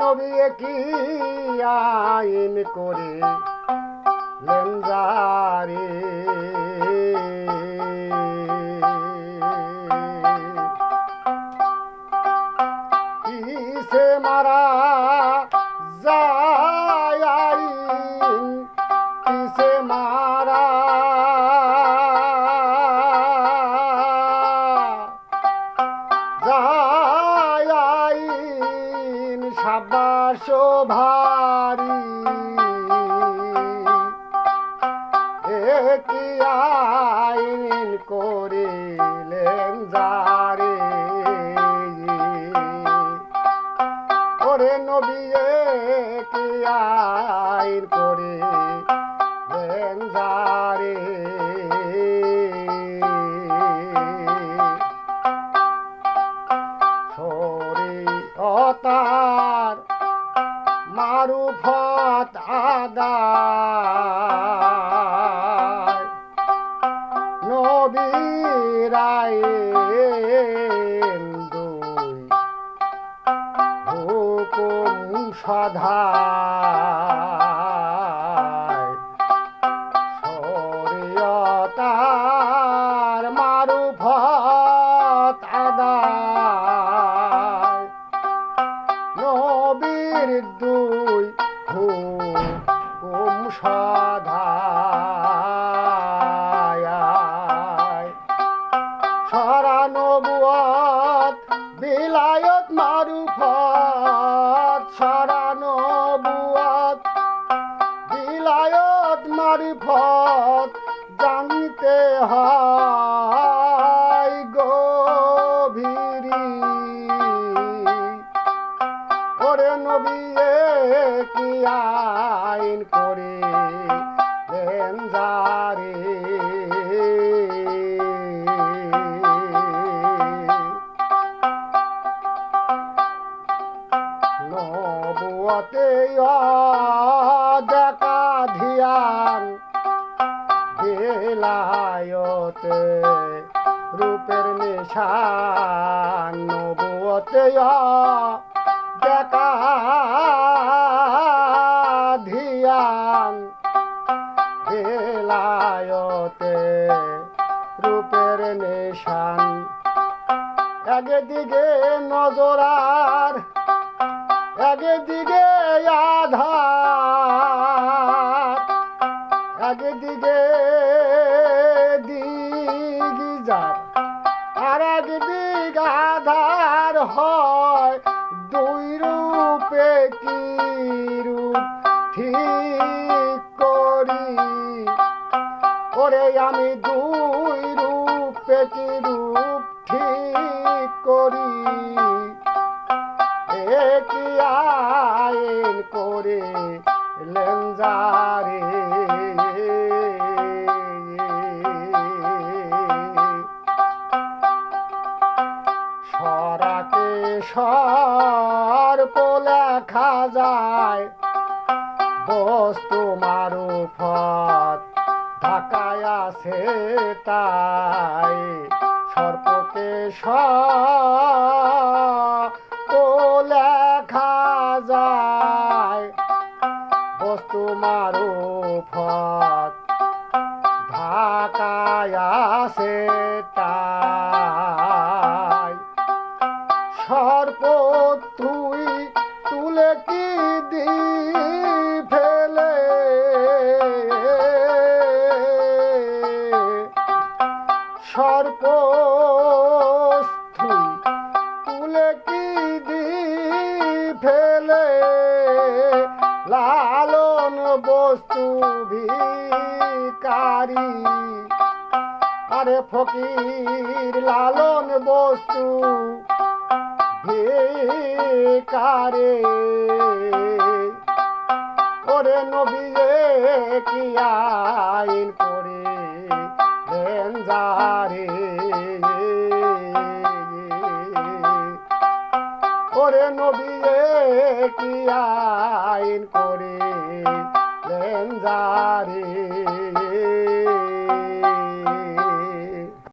নবী কি আইন করে লেঞ্জারে আইন সাবাস ভারী কি আইন করিলেন যারে? ওরে নবিয়ে কি আইন করে যারে? আদায় নবীরায় দুই হুকুম সধায় শরীয়তার মারুফত নবীর দুই হুকুম সধায়। সারা নবুয়াত বিলায়ত মারুফত। সারা নবুয়াত বিলায়ত মারুফত। জানতে হয় আইন করে দেন দেখা ধিয়ান রূপের নিশান। নবুয়তে বেলায়তে রূপের নিশান। একদিকে নজরার একদিকে আধার, একদিকে দিগি যার আর একদিক আধার হয় দুই রূপে, কি রূপ ঠিক ওরে আমি দুই রূপে কি রূপ ঠিক করি? কি আইন করে লেঞ্জারে সরাকে সর্প লেখা যায় বস্তু মারুফত ঢাকায় আছে তাই সর্পকে সর্প লেখা যায়। বস্তু মারুফত ঢাকায় আছে তাই। সর্প তুই তুলে কি দি ফেলে সর্প তুলে কি দি ফেলে লালন বস্তু ভিকারি। আরে ফকির, লালন বস্তু ভিকারে। ওরে নবিয়ে কি আইন করে দেন যারে। ওরে নবিয়ে কি আইন করে যারে?